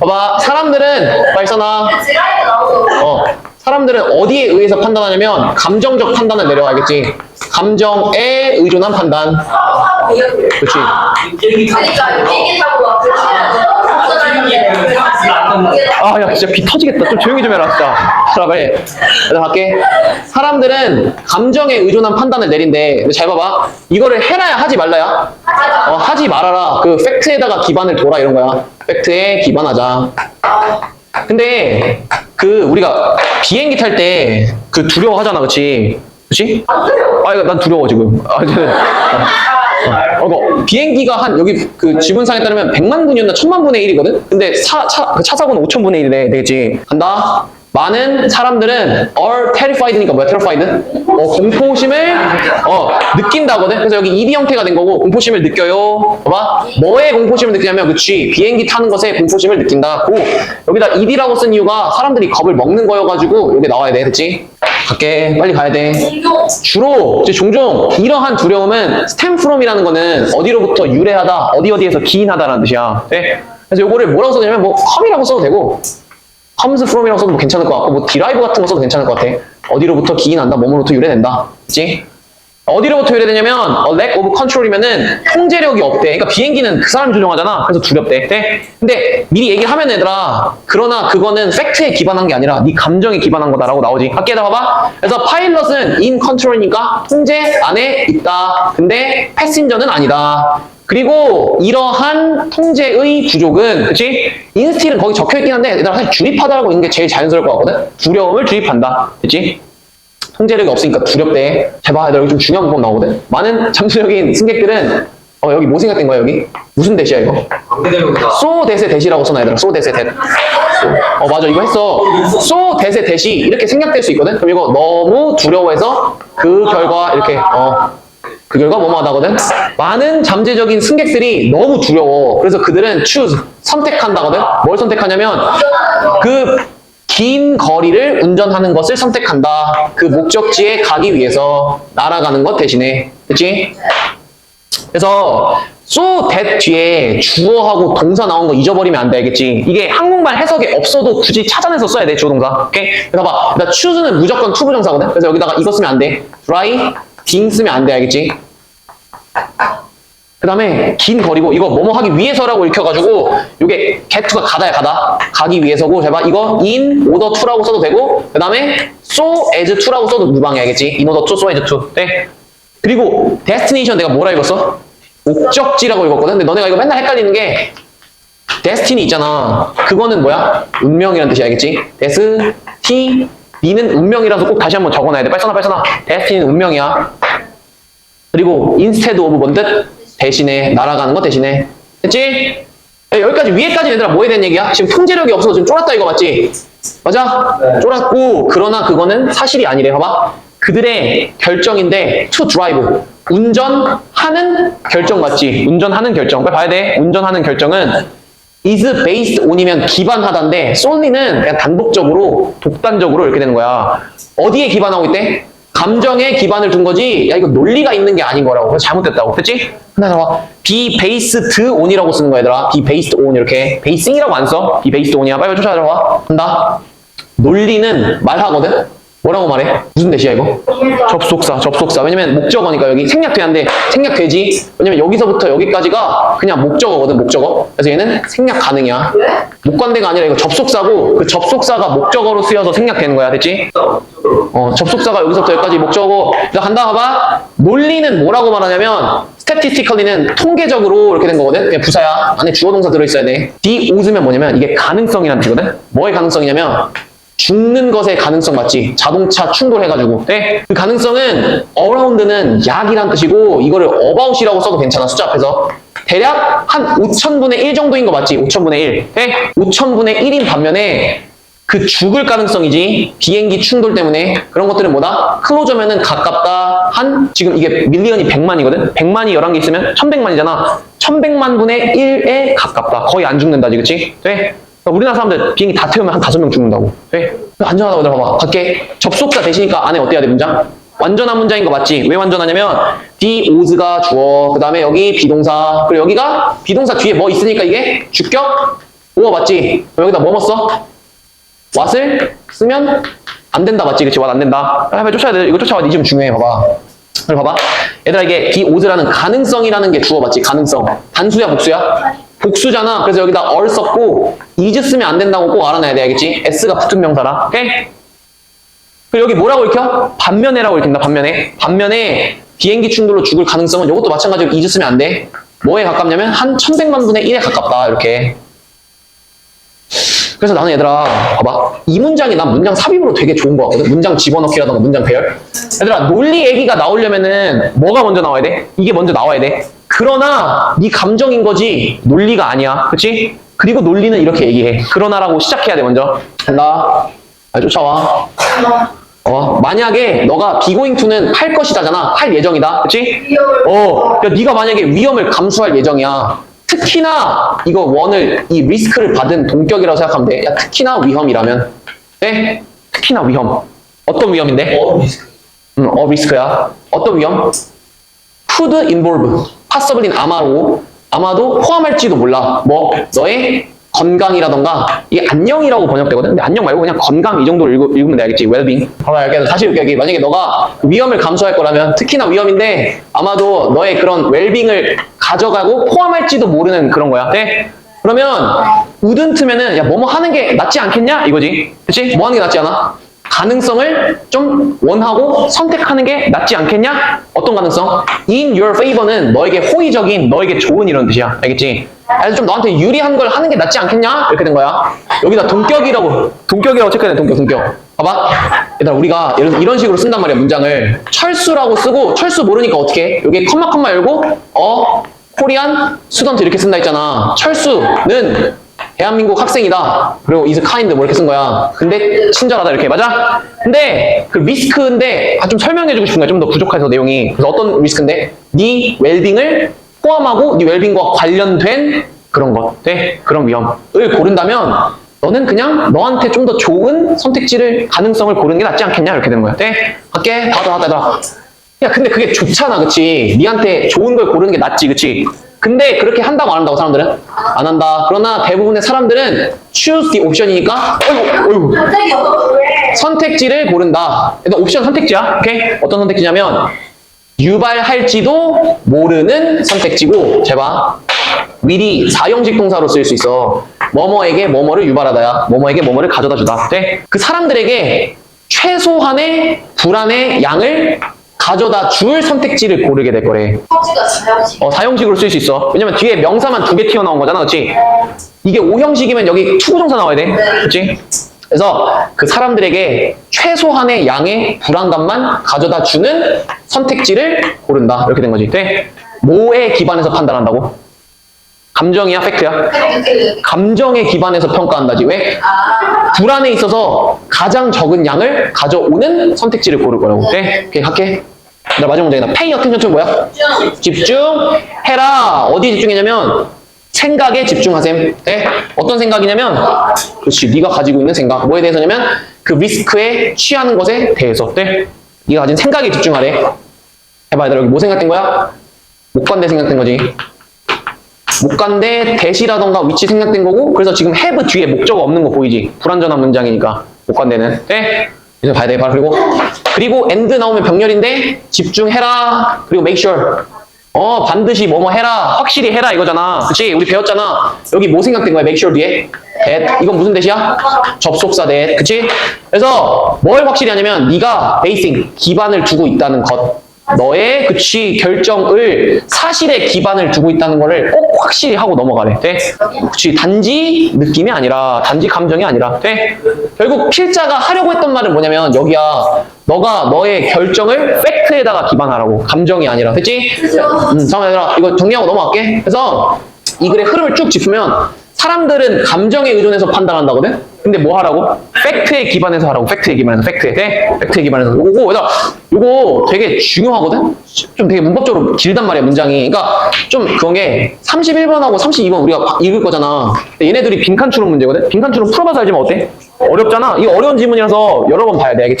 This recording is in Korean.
봐봐 사람들은 나오고 어, 사람들은 어디에 의해서 판단하냐면 감정적 판단을 내려 알겠지? 감정에 의존한 판단. 그렇지. 그러니까 비행기 타고 막 아, 야, 진짜 비 터지겠다. 좀 조용히 좀 해라, 진짜. 자, 빨리. 내가 갈게. 사람들은 감정에 의존한 판단을 내린대. 잘 봐봐. 이거를 해라야 하지 말라야? 어, 하지 말아라. 그 팩트에다가 기반을 둬라 이런 거야. 팩트에 기반하자. 근데 그 우리가 비행기 탈 때 그 두려워하잖아, 그치? 그치? 아, 이거 난 두려워 지금. 아, 어, 어, 비행기가 한 여기 그 지분상에 따르면 100만 분이었나 1000만 분의 1이거든? 근데 차, 차, 그 차사고는 5천 분의 1이래, 되겠지? 간다. 많은 사람들은 are terrified니까 뭐야, terrified? 어, 공포심을 어, 느낀다거든? 그래서 여기 ed 형태가 된 거고, 공포심을 느껴요. 봐봐. 뭐에 공포심을 느끼냐면, 그치. 비행기 타는 것에 공포심을 느낀다. 고, 여기다 ed라고 쓴 이유가 사람들이 겁을 먹는 거여가지고, 여기 나와야 돼, 그치? 갈게. 빨리 가야 돼. 주로 이제 종종 이러한 두려움은 stem from이라는 거는 어디로부터 유래하다, 어디 어디에서 기인하다라는 뜻이야. 네? 그래서 요거를 뭐라고 써냐면 뭐 come이라고 써도 되고 comes from이라고 써도 뭐 괜찮을 것 같고 뭐 derive 같은 거 써도 괜찮을 것 같아. 어디로부터 기인한다, 몸으로부터 유래된다. 그치? 어디로부터 유래되냐면 a lack of control이면은 통제력이 없대. 그러니까 비행기는 그 사람이 조종하잖아. 그래서 두렵대. 네? 근데 미리 얘기를 하면 얘들아 그러나 그거는 팩트에 기반한 게 아니라 네 감정에 기반한 거다라고 나오지. 학교에다 봐봐. 그래서 파일럿은 in control이니까 통제 안에 있다. 근데 패신저는 아니다. 그리고 이러한 통제의 부족은 그치? 인스틸은 거기 적혀있긴 한데 얘들아 사실 주입하다라고 있는 게 제일 자연스러울 것 같거든? 두려움을 주입한다. 그치? 통제력이 없으니까 두렵대. 잘 봐, 얘들아 여기 좀 중요한 부분 나오거든? 많은 잠수적인 승객들은 어 여기 뭐 생각된 거야 여기? 무슨 대시야 이거? 소 대세 대시라고 써놔 얘들아 소 대세 대. 어 맞아 이거 했어. 소 대세 대시 이렇게 생략될 수 있거든. 그럼 이거 너무 두려워해서 그 결과 이렇게 어. 그 결과 뭐뭐하다거든. 많은 잠재적인 승객들이 너무 두려워. 그래서 그들은 choose 선택한다거든. 뭘 선택하냐면 그 긴 거리를 운전하는 것을 선택한다. 그 목적지에 가기 위해서 날아가는 것 대신에, 그렇지? 그래서 so that 뒤에 주어하고 동사 나온 거 잊어버리면 안 돼, 알겠지? 이게 한국말 해석에 없어도 굳이 찾아내서 써야 돼, 주어 동사. 오케이? 그래서 봐봐. 나 choose는 무조건 투부 정사거든? 그래서 여기다가 이거 쓰면 안 돼. Driving 쓰면 안 돼, 알겠지? 그 다음에 긴 거리고 이거 뭐뭐 하기 위해서라고 읽혀가지고 이게 get to가 가다야 가다 가기 위해서고 제발 이거 in order to라고 써도 되고 그 다음에 so as to라고 써도 무방해 알겠지? in order to, so as to 네. 그리고 destination 내가 뭐라 읽었어? 목적지라고 읽었거든 근데 너네가 이거 맨날 헷갈리는 게 destiny 있잖아 그거는 뭐야? 운명이라는 뜻이 알겠지? destiny 니는 운명이라서 꼭 다시 한번 적어놔야 돼 빨리 써놔 빨리 써놔 destiny는 운명이야 그리고 instead of 뭔 뜻? 대신에 날아가는 거 대신에 됐지? 야, 여기까지 위에까지 얘들아 뭐 해야 되는 얘기야? 지금 통제력이 없어서 지금 쫄았다 이거 맞지? 맞아? 네. 쫄았고 그러나 그거는 사실이 아니래 봐봐 그들의 결정인데 to drive 운전하는 결정 맞지? 운전하는 결정 빨리 봐야 돼 운전하는 결정은 is based on이면 기반하다인데 solely는 그냥 단독적으로 독단적으로 이렇게 되는 거야. 어디에 기반하고 있대? 감정에 기반을 둔 거지. 야 이거 논리가 있는 게 아닌 거라고. 그래서 잘못됐다고. 그치? 하나 나와 be based on이라고 쓰는 거야 얘들아. be based on 이렇게. basing이라고 안 써? be based on이야. 빨리 쫓아들어와. 한다. 논리는 말하거든? 뭐라고 말해? 무슨 대시야 이거? 접속사, 접속사. 왜냐면 목적어니까 여기 생략돼야인데 생략되지. 왜냐면 여기서부터 여기까지가 그냥 목적어거든, 목적어. 그래서 얘는 생략 가능이야. 왜? 목관대가 아니라 이거 접속사고 그 접속사가 목적어로 쓰여서 생략되는 거야, 됐지? 어, 접속사가 여기서부터 여기까지 목적어. 자, 간다 봐봐. 논리는 뭐라고 말하냐면 statistically는 통계적으로 이렇게 된 거거든. 그냥 부사야. 안에 주어 동사 들어 있어야 돼. D 웃으면 뭐냐면 이게 가능성이라는 뜻이거든. 뭐의 가능성이냐면 죽는 것의 가능성 맞지? 자동차 충돌해가지고. 네? 그 가능성은 around는 약이란 뜻이고 이거를 about이라고 써도 괜찮아 숫자 앞에서. 대략 한 5천분의 1 정도인 거 맞지? 5천분의 1. 네? 5천분의 1인 반면에 그 죽을 가능성이지 비행기 충돌 때문에 그런 것들은 뭐다? 클로저면은 가깝다 한 지금 이게 밀리언이 100만이거든? 100만이 11개 있으면 1100만이잖아 1100만 분의 1에 가깝다 거의 안 죽는다지 그치? 돼? 그러니까 우리나라 사람들 비행기 다 태우면 한 다섯 명 죽는다고 돼? 안전하다고 들어봐 밖에 접속사 대시니까 안에 어때야 돼 문장? 완전한 문장인 거 맞지? 왜 완전하냐면 D, OS가 주어 그 다음에 여기 비동사 그리고 여기가 비동사 뒤에 뭐 있으니까 이게 주격 보어 맞지? 여기다 뭐 써? what을 쓰면 안 된다 맞지? 그치? what 안 된다. 빨리 쫓아야 돼. 이거 쫓아와. 이좀 중요해. 봐봐. 그래 봐봐. 얘들아 이게 be would라는 가능성이라는 게 주어 맞지? 가능성. 단수야 복수야? 복수잖아. 그래서 여기다 or 썼고 is 쓰면 안 된다고 꼭 알아놔야 돼. 알겠지? s가 붙은 명사라. 오케이? 그리고 여기 뭐라고 읽혀? 반면에라고 읽힌다. 반면에. 반면에 비행기 충돌로 죽을 가능성은 이것도 마찬가지로 is 쓰면 안 돼. 뭐에 가깝냐면 한 천백만 분의 1에 가깝다. 이렇게. 그래서 나는 얘들아, 봐봐. 이 문장이 난 문장 삽입으로 되게 좋은 거 같거든? 문장 집어넣기라던가 문장 배열. 얘들아, 논리 얘기가 나오려면은 뭐가 먼저 나와야 돼? 이게 먼저 나와야 돼. 그러나 네 감정인 거지 논리가 아니야. 그치? 그리고 논리는 이렇게 얘기해. 그러나라고 시작해야 돼, 먼저. 간다. 아, 쫓아와. 어, 만약에 너가 비고잉 투는 팔 것이다잖아. 팔 예정이다. 그치? 어, 그러니까 네가 만약에 위험을 감수할 예정이야. 특히나 이거 원을 이 리스크를 받은 동격이라고 생각하면 돼. 야 특히나 위험이라면, 네? 특히나 위험. 어떤 위험인데? 어, 리스크. 음, 어 리스크야. 어떤 위험? Possibly는 아마로 아마도 포함할지도 몰라. 뭐 너의 건강이라던가 이게 안녕이라고 번역되거든. 근데 안녕 말고 그냥 건강 이 정도로 읽으, 읽으면 돼 알겠지? well-being. 봐봐, 알겠어. 다시 여기 만약에 너가 그 위험을 감수할 거라면 특히나 위험인데 아마도 너의 그런 well-being을 가져가고 포함할지도 모르는 그런 거야. 네? 그러면 wouldn't면은 야 뭐뭐 하는 게 낫지 않겠냐 이거지. 그렇지? 뭐 하는 게 낫지 않아? 가능성을 좀 원하고 선택하는 게 낫지 않겠냐? 어떤 가능성? In your favor는 너에게 호의적인, 너에게 좋은 이런 뜻이야. 알겠지? 그래서 좀 너한테 유리한 걸 하는 게 낫지 않겠냐? 이렇게 된 거야. 여기다 동격이라고, 동격이라고 체크해야 돼, 동격, 동격. 봐봐. 얘들아, 우리가 이런, 이런 식으로 쓴단 말이야, 문장을. 철수라고 쓰고, 철수 모르니까 어떻게 해? 여기 컴마 컴마 열고, 어, 코리안 스튜던트 이렇게 쓴다 했잖아. 철수는 대한민국 학생이다. 그리고 is kind 뭐 이렇게 쓴 거야. 근데 친절하다 이렇게 맞아? 근데 그 리스크인데 아, 좀 설명해주고 싶은 거야. 좀 더 부족해서 내용이. 그래서 어떤 리스크인데 네 웰빙을 포함하고 네 웰빙과 관련된 그런 것, 네 그런 위험을 고른다면 너는 그냥 너한테 좀 더 좋은 선택지를 가능성을 고르는 게 낫지 않겠냐 이렇게 되는 거야. 네 할게. 하다 하다. 야, 근데 그게 좋잖아, 그치? 니한테 좋은 걸 고르는 게 낫지, 그치? 근데 그렇게 한다고 안 한다고, 사람들은? 안 한다. 그러나 대부분의 사람들은 choose the option이니까, 어이구, 어이구. 갑자기 선택지를 고른다. 일단 옵션 선택지야, 오케이? 어떤 선택지냐면, 유발할지도 모르는 선택지고, 제발. 미리 사형식 동사로 쓸수 있어. 뭐뭐에게 뭐뭐를 유발하다야. 뭐뭐에게 뭐뭐를 가져다 주다. 돼? 그 사람들에게 최소한의 불안의 양을 가져다 줄 선택지를 고르게 될 거래. 성지가 자영식 어, 사형식으로 쓸 수 있어. 왜냐면 뒤에 명사만 두 개 튀어나온 거잖아. 그치? 이게 오형식이면 여기 투부정사 나와야 돼. 그치? 그래서 그 사람들에게 최소한의 양의 불안감만 가져다 주는 선택지를 고른다. 이렇게 된 거지. 돼? 뭐에 기반해서 판단한다고? 감정이야? 팩트야? 그 감정에 기반해서 평가한다지. 왜? 아 불안에 있어서 가장 적은 양을 가져오는 선택지를 고를 거라고. 네? 오케이, 할게. 나 마지막 문제다. pay attention 뭐야? 쭉 집중 해라. 어디에 집중했냐면 생각에 집중하셈. 네? 어떤 생각이냐면 그렇지. 네가 가지고 있는 생각. 뭐에 대해서냐면 그 리스크에 취하는 것에 대해서. 네? 네가 가진 생각에 집중하래. 해봐 얘들아 여기 뭐 생각된 거야? 못 간대 생각된 거지. 못 간대 대시라던가 위치 생각된 거고 그래서 지금 have 뒤에 목적 없는 거 보이지? 불완전한 문장이니까 못 간대는. 네? 이제 봐야 돼. 봐. 그리고 그리고 and 나오면 병렬인데 집중해라. 그리고 make sure. 어 반드시 뭐뭐 해라. 확실히 해라 이거잖아. 그치? 우리 배웠잖아. 여기 뭐 생각된 거야? make sure 뒤에. that. 이건 무슨 대시야? 접속사 that. 그치? 그래서 뭘 확실히 하냐면 네가 basing 기반을 두고 있다는 것. 너의 그치 결정을 사실에 기반을 두고 있다는 거를 꼭 확실히 하고 넘어가래. 돼? 그치 단지 느낌이 아니라 단지 감정이 아니라 돼? 결국 필자가 하려고 했던 말은 뭐냐면 여기야 너가 너의 결정을 팩트에다가 기반하라고 감정이 아니라 됐지? 음, 잠깐만 얘들아 이거 정리하고 넘어갈게 그래서 이 글의 흐름을 쭉 짚으면 사람들은 감정에 의존해서 판단한다거든? 근데 뭐 하라고? 팩트에 기반해서 하라고 팩트에 기반해서 팩트에 네? 팩트에 기반해서 요거 얘들아 요거 되게 중요하거든? 좀 되게 문법적으로 길단 말이야 문장이 그러니까 좀 그런 게 31번하고 32번 우리가 읽을 거잖아 근데 얘네들이 빈칸 추론 문제거든? 빈칸 추론 풀어봐서 알지만 어때? 어렵잖아 이 어려운 지문이라서 여러 번 봐야 돼 알겠지?